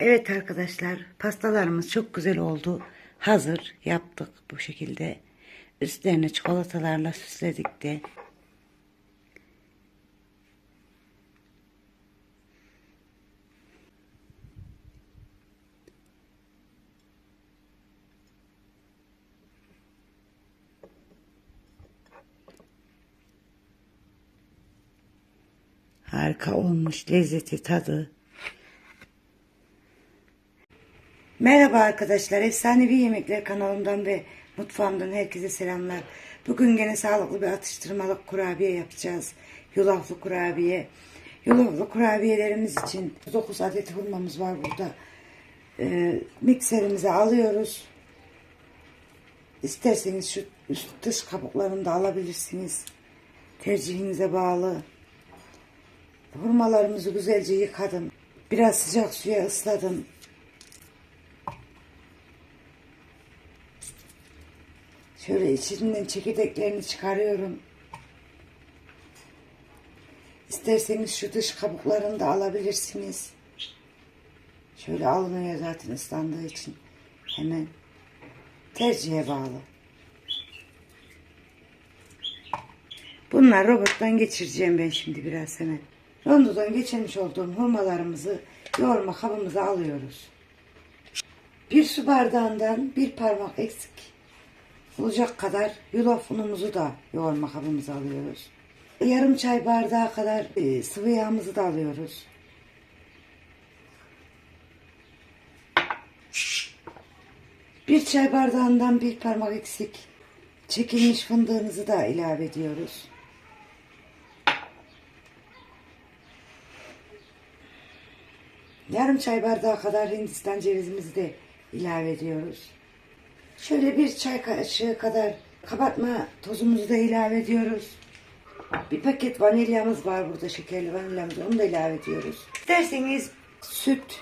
Evet arkadaşlar pastalarımız çok güzel oldu. Hazır yaptık bu şekilde. Üstlerine çikolatalarla süsledik de. Harika olmuş lezzeti tadı. Merhaba arkadaşlar. Efsanevi Yemekler kanalımdan ve mutfağımdan herkese selamlar. Bugün gene sağlıklı bir atıştırmalık kurabiye yapacağız. Yulaflı kurabiye. Yulaflı kurabiyelerimiz için 9 adet hurmamız var burada. Ee, mikserimize alıyoruz. İsterseniz şu üst dış kabuklarını da alabilirsiniz. Tercihinize bağlı. Hurmalarımızı güzelce yıkadım. Biraz sıcak suya ısladım. Şöyle içinden çekirdeklerini çıkarıyorum. İsterseniz şu dış kabuklarını da alabilirsiniz. Şöyle alınıyor zaten ıslandığı için. Hemen tercihe bağlı. Bunlar robottan geçireceğim ben şimdi biraz hemen. Rondodan geçirmiş olduğum hurmalarımızı yoğurma kabımıza alıyoruz. Bir su bardağından bir parmak eksik olacak kadar yulaf unumuzu da yoğurma kabımıza alıyoruz. Yarım çay bardağı kadar e, sıvı yağımızı da alıyoruz. Bir çay bardağından bir parmak eksik çekilmiş fındığımızı da ilave ediyoruz. Yarım çay bardağı kadar hindistan cevizimizi de ilave ediyoruz. Şöyle bir çay kaşığı kadar kabartma tozumuzu da ilave ediyoruz. Bir paket vanilyamız var burada şekerli vanilyamız onu da ilave ediyoruz. İsterseniz süt,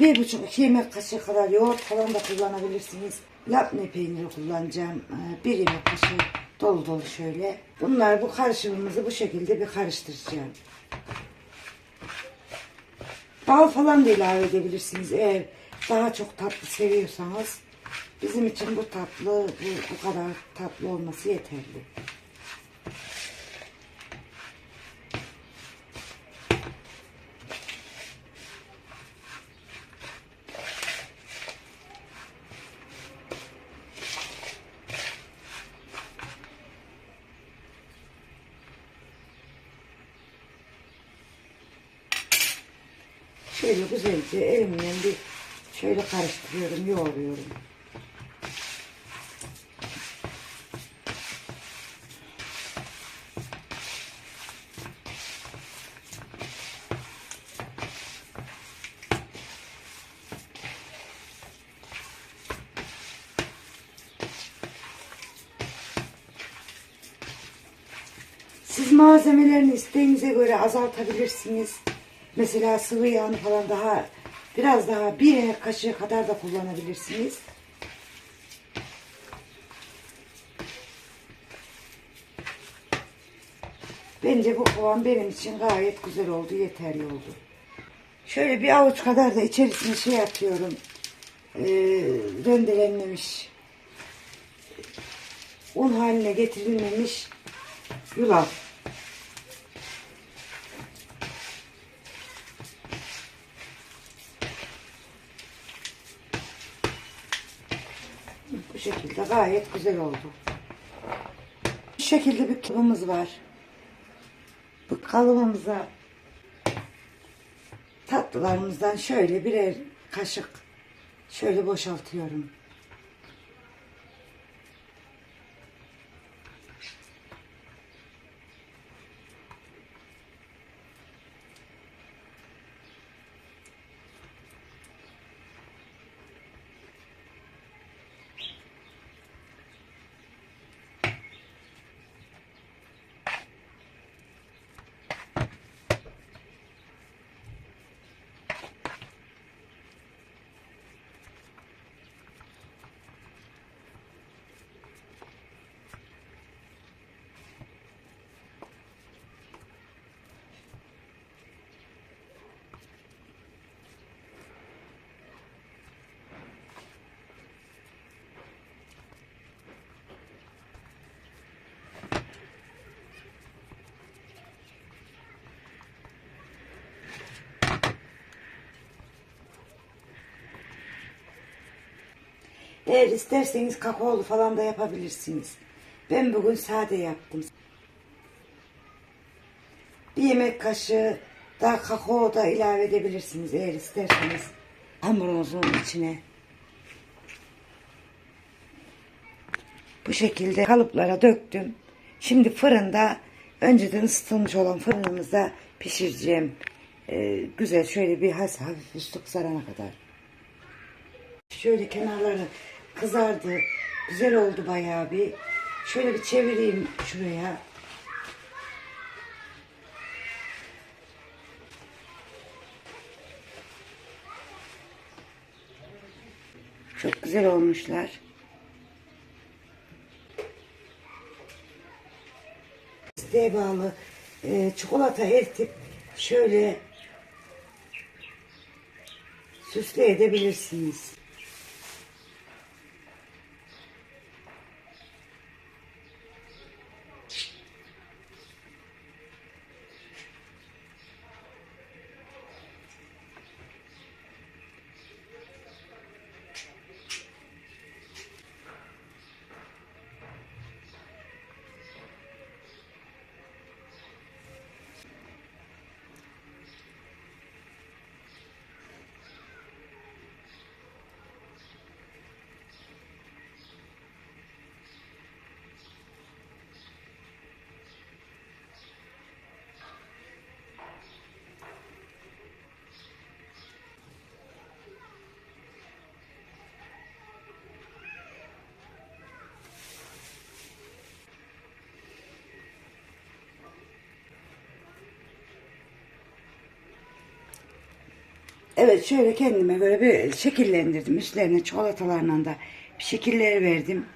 bir buçuk iki yemek kaşığı kadar yoğurt falan da kullanabilirsiniz. Labne peyniri kullanacağım. Ee, Bir yemek kaşığı dolu dolu şöyle. Bunlar bu karışımımızı bu şekilde bir karıştıracağım. Bal falan da ilave edebilirsiniz eğer daha çok tatlı seviyorsanız. Bizim için bu tatlı, bu, bu kadar tatlı olması yeterli. Şöyle güzelce elimle bir şöyle karıştırıyorum, yoğuruyorum. Siz malzemelerini isteğinize göre azaltabilirsiniz. Mesela sıvı yağını falan daha biraz daha bir yemek kaşığı kadar da kullanabilirsiniz. Bence bu kıvam benim için gayet güzel oldu, yeterli oldu. Şöyle bir avuç kadar da içerisine şey yapıyorum. Ee, rendelenmemiş un haline getirilmemiş yulaf. Bu şekilde gayet güzel oldu. Bu şekilde bir kalıbımız var. Bu kalıbımıza tatlılarımızdan şöyle birer kaşık şöyle boşaltıyorum. Eğer isterseniz kakaolu falan da yapabilirsiniz. Ben bugün sade yaptım. Bir yemek kaşığı daha kakao da ilave edebilirsiniz eğer isterseniz hamurunuzun içine. Bu şekilde kalıplara döktüm. Şimdi fırında önceden ısıtılmış olan fırınımızda pişireceğim. Ee, güzel şöyle bir has hafif üstü kızarana kadar. Şöyle kenarları kızardı. Güzel oldu bayağı bir. Şöyle bir çevireyim şuraya. Çok güzel olmuşlar. İsteğe bağlı e, çikolata eritip şöyle süsle edebilirsiniz. Evet şöyle kendime göre bir şekillendirdim. Üstlerine çikolatalarla da şekilleri verdim.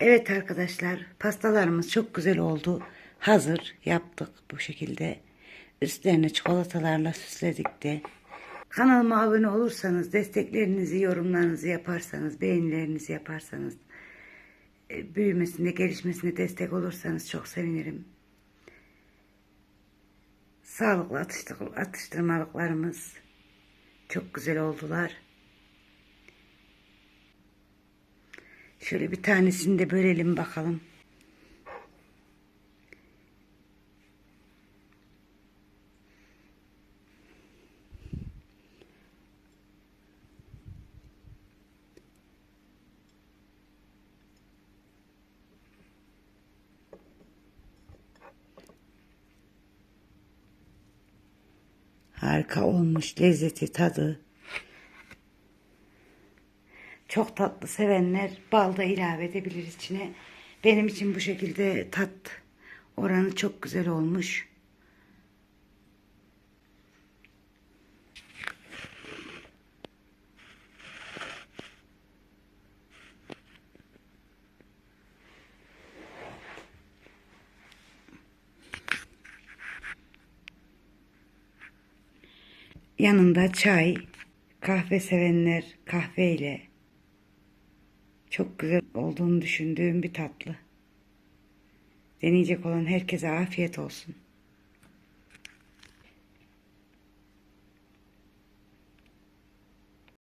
Evet arkadaşlar pastalarımız çok güzel oldu. Hazır yaptık bu şekilde. Üstlerine çikolatalarla süsledik de. Kanalıma abone olursanız, desteklerinizi, yorumlarınızı yaparsanız, beğenilerinizi yaparsanız, e, büyümesine, gelişmesine destek olursanız çok sevinirim. Sağlıklı atıştır- atıştırmalıklarımız çok güzel oldular. Şöyle bir tanesini de bölelim bakalım. Harika olmuş lezzeti tadı. Çok tatlı sevenler bal da ilave edebilir içine. Benim için bu şekilde tat oranı çok güzel olmuş. Yanında çay, kahve sevenler kahveyle çok güzel olduğunu düşündüğüm bir tatlı. Deneyecek olan herkese afiyet olsun.